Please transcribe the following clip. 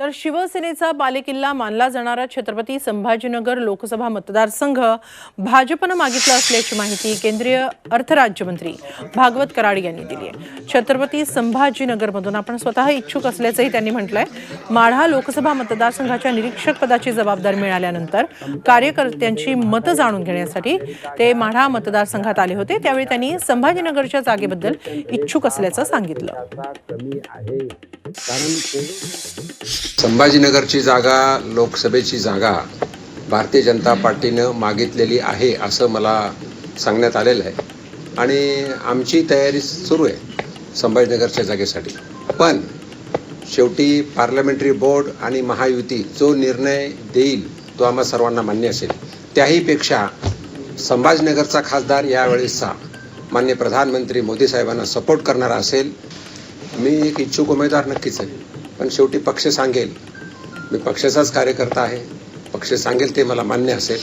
तर शिवसेनेचा बालेकिल्ला मानला जाणारा छत्रपती संभाजीनगर लोकसभा मतदारसंघ भाजपनं मागितला असल्याची माहिती केंद्रीय अर्थराज्यमंत्री भागवत कराड यांनी दिली आहे. छत्रपती संभाजीनगरमधून आपण स्वतः इच्छुक असल्याचंही त्यांनी म्हटलंय. माढा लोकसभा मतदारसंघाच्या निरीक्षक पदाची जबाबदारी मिळाल्यानंतर कार्यकर्त्यांची मतं जाणून घेण्यासाठी ते माढा मतदारसंघात आले होते. त्यावेळी त्यांनी संभाजीनगरच्या जागेबद्दल इच्छुक असल्याचं सांगितलं. संभाजीनगरची जागा लोकसभेची जागा भारतीय जनता पार्टीनं मागितलेली आहे असं मला सांगण्यात आलेलं आहे. आणि आमची तयारी सुरू आहे संभाजीनगरच्या जागेसाठी. पण शेवटी पार्लमेंटरी बोर्ड आणि महायुती जो निर्णय देईल तो आम्हा सर्वांना मान्य असेल. त्याहीपेक्षा संभाजीनगरचा खासदार यावेळेसचा मान्य प्रधानमंत्री मोदी साहेबांना सपोर्ट करणारा असेल मी एक इच्छुक उमेदवार नक्कीच आहे. पण शेवटी पक्ष सांगेल. मी पक्षाचाच कार्यकर्ता आहे. पक्ष सांगेल ते मला मान्य असेल.